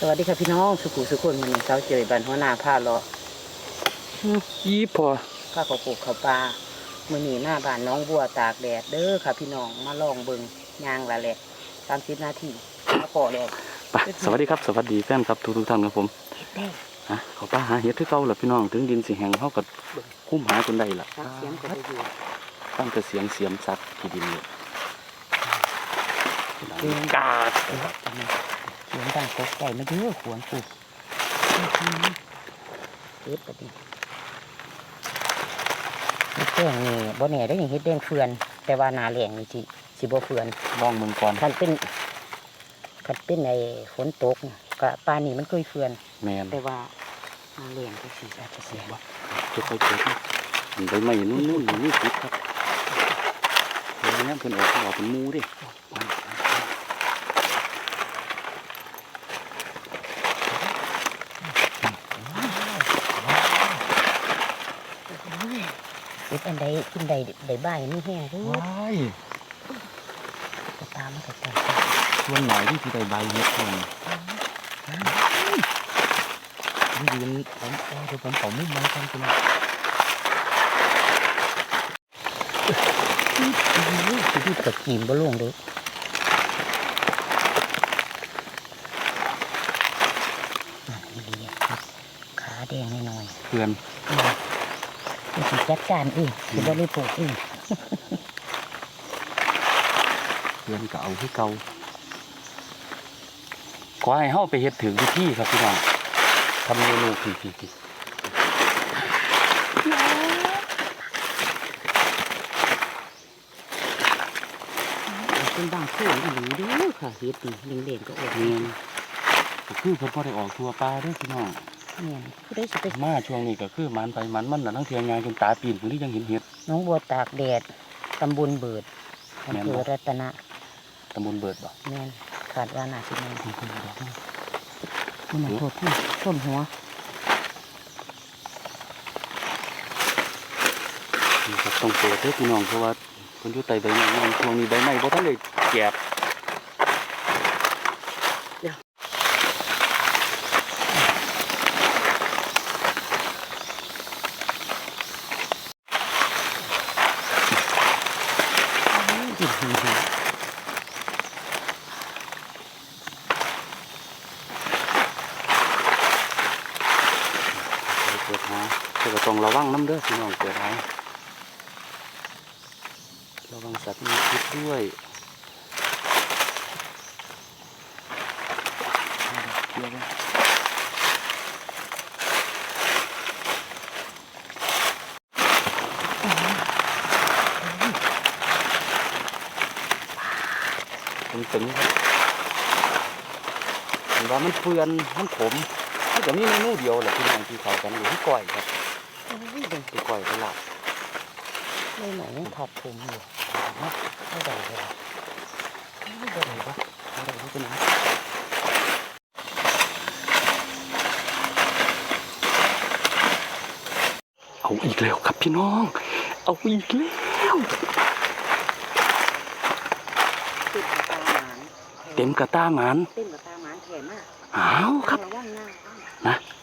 สวัสดีค่ะพี่น้องสุขุสุขคนมันนี้เช้าเจยบันหัวหน้าผ้าเลาะอีพอข้าเขาปลูกเขาวปลามื่อนี้หน้าบ้านน้องบัวตากแดดเด้อค่ะ พี่น้องมาลองเบิงยางละแหละสามสิบนาทีมาพอแล้วไปสวัสดีครับ สวัสดีแฟนครับทุกทุกๆท่านครับผมได้ฮะเขาป้าหาเห็ดที่เก่าล่ะพี่น้องถึงดินสิแห้งเขาก็คุ้มหาจนได้ล่ะฟังเสียงก็ได้อยู่ตั้งแต่เสียงเสียมสัตว์ที่ดินเลยกาด เออจังเลยเสียงดังตกใจมาเด้อขวนปลูกเฮ็ดปะดิเฮ็ดแดงนี่บ่แน่ได้อยังเฮ็ดแดงเฟือน แต่ว่าหนาแหลงนี่สิสิบ่เฟือนมองเมืองก่อนคันเป็นคันเป็นในฝนตกน่ะก็ปลานี่มันเคยเฟือนแมนแต่ว่าหนาแหลงก็สิอาจจะเสียจะค่อยเกิดนะมันใบไม้นู่นนู่นๆนี่ติดครับเดี๋ยวนี้เพิ่นออกเพิ่นออกเป็นหมูดิ ดอันใดกินใดใดบ้ายนี่แห้งเด้อว้ายก็ตามมันก็ตามส่วนหน่อยที่ที่ได้ใบเห็ดคนนี่ยืนผมเออเดี๋ยวผมเป่ามุ้งมันกันคุณชีวิตกับกีมบ่ลงเด้อนั่นดีครับขาแดงหน่อยเพื่อนๆอืม จะสิจัดการเองสิบ่ได้ปลูกเองเพื่อนก็เอาที่เก่าขอให้เฮาไปเฮ็ดถึงที่ครับพี่น้องทำเมนูพี่พี่พี่เป็นบางช่วงอีหลีเด้อค่ะเฮ็ดนี่เล่งๆก็ออกเนียนก็คือเพิ่นบ่ได้ออกทัวปลาเด้อพี่น้อง แม่นผู้ใดสิไปมาช่วงนี้ก็คือมันไปมันมันน่ะทั้งเทียงงานจนตาปีนผู้ที่ยังเห็นเห็ดน้องบัวตากแดดตำบลเบิดอำเภอรัตนะตำบลเบิดบ่แม่นขาดว่าน่าสิแม่นคุณคุณบอกว่ามันน่ะโทษพี่ต้นหัวนี่ก็ต้องเปิดเด้อพี่น้องเพราะว่าเพิ่นอยู่ใต้ใบไม้ในช่วงนี้ใบไม้บ่ทันได้แก็บ ดินหินหิน ไป เปิดหาแต่ก็ต้องระวังน้ำเด้อพี่น้องเปิดหาระวังสัตว์มีพิษด้วยเดี๋ยวนะตึงๆครับเห็นว่ามันเฟือนมันขม มันก็มีเมนูเดียวแหละพี่น้องที่เขากันอยู่ที่ก้อยครับโอ้ยเดินที่ก้อยตลาดไม่ไหนยังทับผมอยู่ไม่ได้เลยไม่ได้เลยวะอะไรที่เป็นเอาอีกแล้วครับพี่น้อง เอาอีกแล้วติดกับตาหมานเต็มกระต้าหมันเต้นกับตาหมานแถมมากอ้าวครับ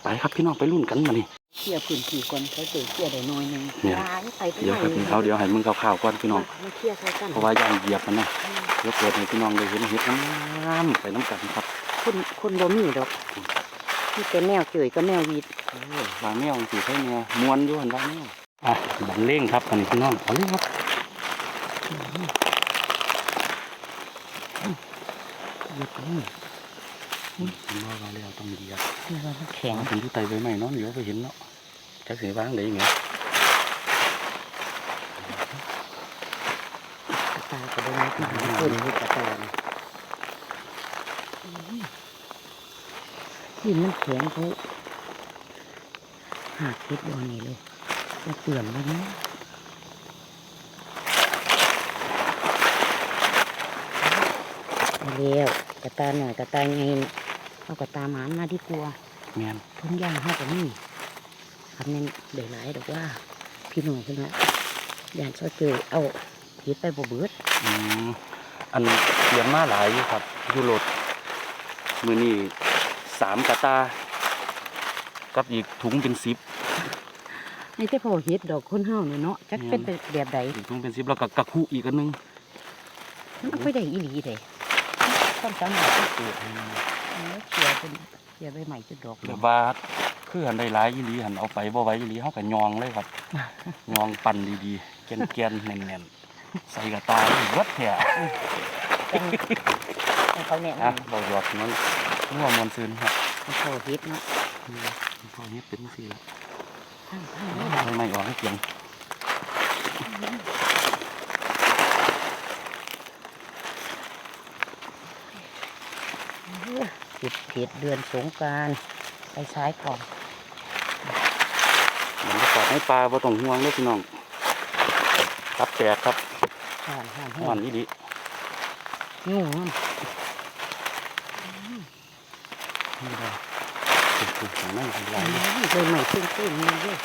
ไปครับพี่น้องไปรุ่นกันมานี่เขี่ยพื้นที่ก่อนเขาเจอเขี่ยได้น้อยหนึงเนี่ยร้านไปไปเดี๋ยวครับไหนเอาเดี๋ยวให้มึงข่าวๆก่อนพี่น้องมาเขี่ยใส่กันเพราะว่าย่างเหยียบมันนะเดี๋ยวเปิดให้พี่น้องได้เห็นเห็ดน้ำไปน้ำกันครับคนคนบ่มีดอกมีแต่แนวเฉยก็แนววีดเออวางแมวสิใช่แมวมวนอยู่หันวางแมวอะบันเล่งครับอันนี้พี่น้องเอาเลยครับเหยียบกัน อุ้ยผมว่าว่าแล้วต้องเหยียบนี่ว่ามันแข็งผมอยู่ไตใบไม้เนาะเดี๋ยวไปเห็นเนาะจักสีวางได้ยังไงกระตาก็ได้ไม่ขึ้นขึ้นที่กระตาเนี่ยนี่มันแข็งเขาหาคิดบอนี่เลยจะเปลี่ยนแล้วนะเอาเร็วกระตาหน่อยกระตาไง เอากระตาหมานมาดีกว่าแมนทุ่งย่างห้ากับนี่คำนี้เดือดหลายดอกว่า พี่น้องพี่น้องยานเช้าเจอเอาเฮ็ดไปบ่เบิดอืมอันเตรียมมาหลายอยู่ครับอยูโรดมือนี่สามกระตา กับอีกถุงเป็นสิบไอ้แต่พอเฮ็ดดอกคนเฮานี่เนาะจักเป็นแบบใดอีกถุงเป็นสิบแล้วก็กระคุอีกอันหนึงมันเอาไปได้อีหลีเด้ความสามารถที่เกิด เออเขียเป็นเขียใบใหม่จุดดอกแบบว่าคือหันได้หลายอีหลีหันเอาไปบ่ไหว้อีหลีเฮาก็ยองเลยครับยองปั่นดีๆแกนๆแน่นๆใส่กระตาเลยเบิดแท้เป็นให้เขาแนะอะนำบ่หยอดนั้นนัวมวนซืนครับให้พอเฮ็ดเนาะอืมพอนี้เป็นจังซี่ละทั้งทั้งเลยไม่ไม่ออกให้เพียง เก็บเห็ดเดือนสงกรารไปซ้ายก่อนมันจะปลอดให้ปลาบ่ต้องห่วงเด้อพี่น้องครับแตกครับห่านห่านห่ห่าอนนอีหลียุ่งมันนี่ได้ถูกๆของนั่นของหลายเลยใหม่ขึ้นขึ้นนี่ด้วย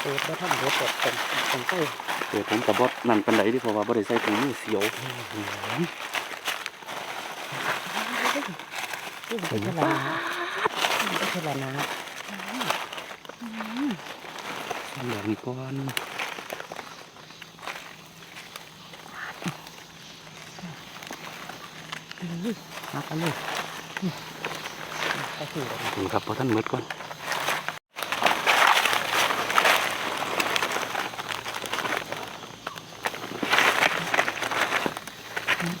เปิดแล้วทำรถแบบเป็นเป็นไปเดี๋ยวผมกับบดนั่นปันไดที่เพราะว่าบ่ได้ใส่ถุงมือเสียว ขึ้นไปเท่าไหร่นะขึ้นไปเท่าไหร่นะทำแบบนี้ก่อนมากันเลยไปถือนี่ครับพอท่านหมดก่อน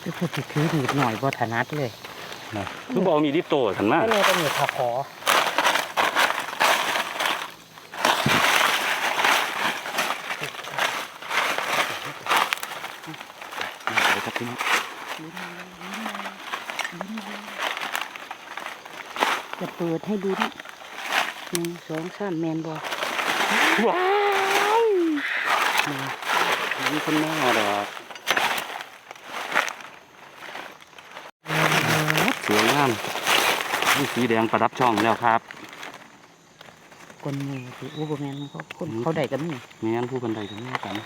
ไปพูดถือถือหนีบหน่อยบ่ถนัดเลย นะคือบอกมีดิโตขันมาก็เลยต้องมีขาขอไปครับพี่น้องจะเปิดให้ดูนี่หนึ่งสองสามแมนบอว้ายมีคนมาดอกสวยงามนี่สีแดงประดับช่องแล้วครับคนมือถืออุปแมนเขาคนเขาได้กันนี่แม่นผู้บันไดถึงนี้กัน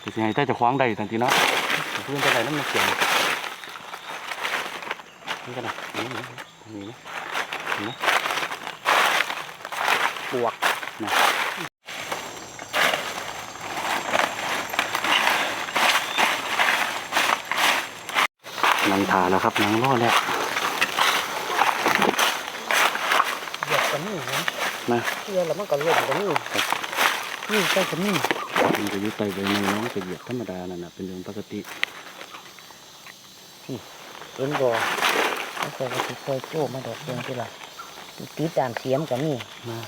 แต่สิให้ใต้จะคว้างใดทันทีเนาะเพื่อนจะได้น้ำมันเสียงนี่กันนะนี่นะนี่นะนี่นะปวกนั งทาแล้วครับนังรอดแล้วเหยียบกันนี่นะนะเชื่อแล้วมันก็ล่มกันนี่นี่ใช่กันนี่มันจะอยุดไปใบไม้น้องจะเหยียบธรรมดานั่นนะเป็นเรื่องปกติเห็นบ่แล้วก็ว่าสิคอยโจ้มาดอกเดียวทีละตีตามเสียมกันนี่มา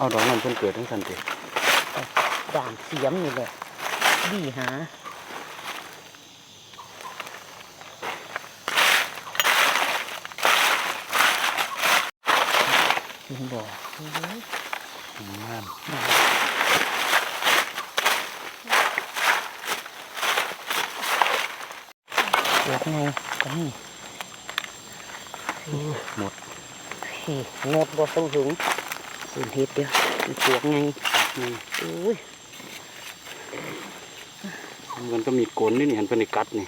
เอาดอกนั้นเพิ่นเกิดทั้งสันติดามเสียมนี่แหละดีหาเห็นบ่งามเกิดไงกันนี่หมดเฮ้โนดบ่ต้องถึง เป็นเฮ็ดเดียวมันปวกไงนี่โอ้ยมันก็มีกลนนี่นี่เห็นเป็นไอ้กัดนี่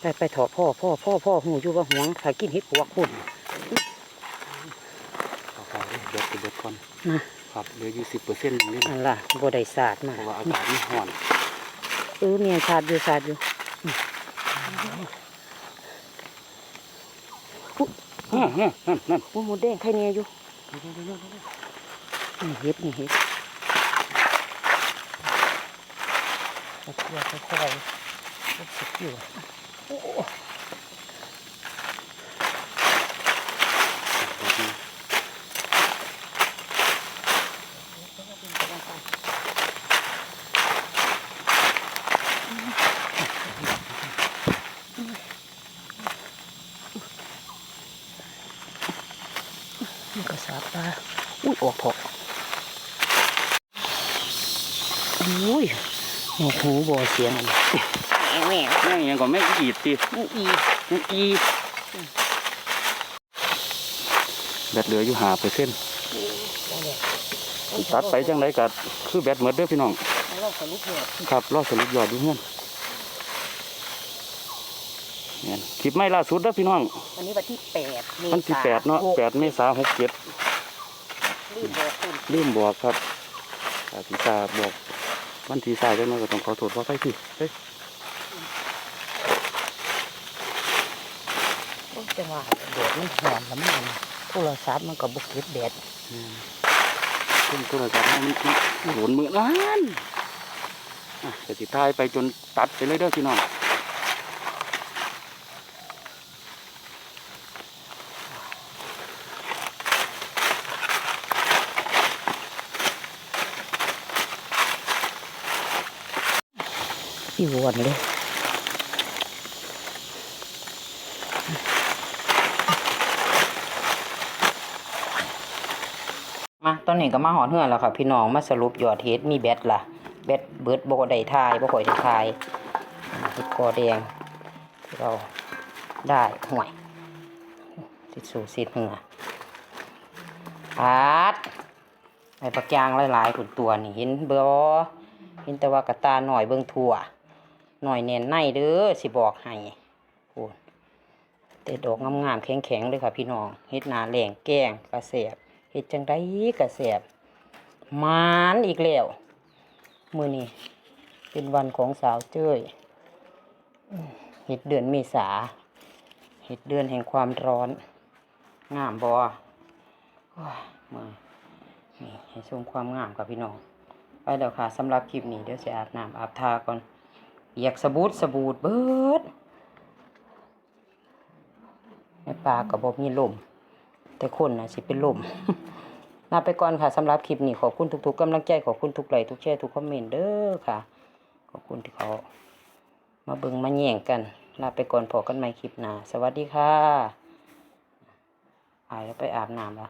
ไปไปถอพ่อพ่อพ่อพ่อหูอยู่ว่าหวงถ้ากินเฮ็ดปวกพุ่นเอาไปเด็ดไปเด็ดก่อนนะครับเหลืออยู่สิบเปอร์เซ็นต์นี่อันล่ะบ่ได้สาดมาเพราะว่าอากาศมันร้อนเออเมียสาดอยู่สาดอยู่นั่นนั่นนั่นนั่นโอ้หมดแดงไข่เนียอยู่ นี่เฮ็ดนี่เฮ็ดตะเกียบค่อยๆก็สิบอยู่โอ้มันก็สาบตาอุ้ยออกถอก อุ้ยแม่หูบ่เสียงอันนี้แม่แม่งยังก็แม่งอีดติแม่อีแม่งอีดแบตเหลืออยู่หาเปอร์เซ็นต์นั่นแหละตัดไปจังไดก็คือแบตหมดเด้อพี่น้องเราสรุปเนี่ยครับรอสรุปยอดดูเฮือนเนี่ยคลิปไม่ล่าสุดเด้อพี่น้องวันนี้วันที่แปดเมษาวันที่แปดเนาะแปดเมษาหกเจ็ดรีบบอกคุณลืมบอกครับอาทิตาบอก วันที่สายจังไดก็ต้องขอโทษขอไปพี่เฮ้ยโอ้ยจังหวะแดดมันหอนแล้วมันโทรศัพท์มันก็บุกเก็บแดดขึ้นโทรศัพท์มันมันหลนมือล้านอะจะติดท้ายไปจนตัดไปเลยเด้อพี่น้องี่วนเลยมาตอนนี้ก็มาหอนเฮือนแล้วค่ะ พี่น้องมาสรุปยอดเฮ็ดมีแบตล่ะ แบตเบิดบ่ได้ทายบ่ค่อยได้ทายเฮ็ดกอแดงเราได้ห่วยสิสู่สิเหงืออาดไอ้ปักยางหลายๆขุนตัวนี่เห็นบ่เห็นแต่ว่ากระตาหน่อยเบิ่งทั่ว หน่อยแน่นในเด้อสิบอกให้โอ้แต่ดอกงามๆแข็งๆเลยค่ะพี่น้องเฮ็ดนาแหลงแกงกระแสบเฮ็ดจังไดกระแสบมานอีกแล้วมื้อนี้เป็นวันของสาวเจ้ยเฮ็ดเดือนเมษาเฮ็ดเดือนแห่งความร้อน งามบอมือนี่ให้ชมความงามกับพี่น้อง ไปแล้วค่ะสำหรับคลิปนี้เดี๋ยวจะอาบน้ำอาบทาก่อน เปียกสบูดสบูดเบิดในป่าก็บ่มีลมแต่คนน่ะสิเป็นลมลาไปก่อนค่ะสำหรับคลิปนี้ขอบคุณทุกๆกำลังใจขอบคุณทุกไลค์ทุกแชร์ทุกคอมเมนต์เด้อค่ะ ขอบคุณที่เขา มาเบิงมาแย่งกันลาไปก่อนพอกันใหม่คลิปหน้าสวัสดีค่ะอายแล้วไปอาบน้ำละ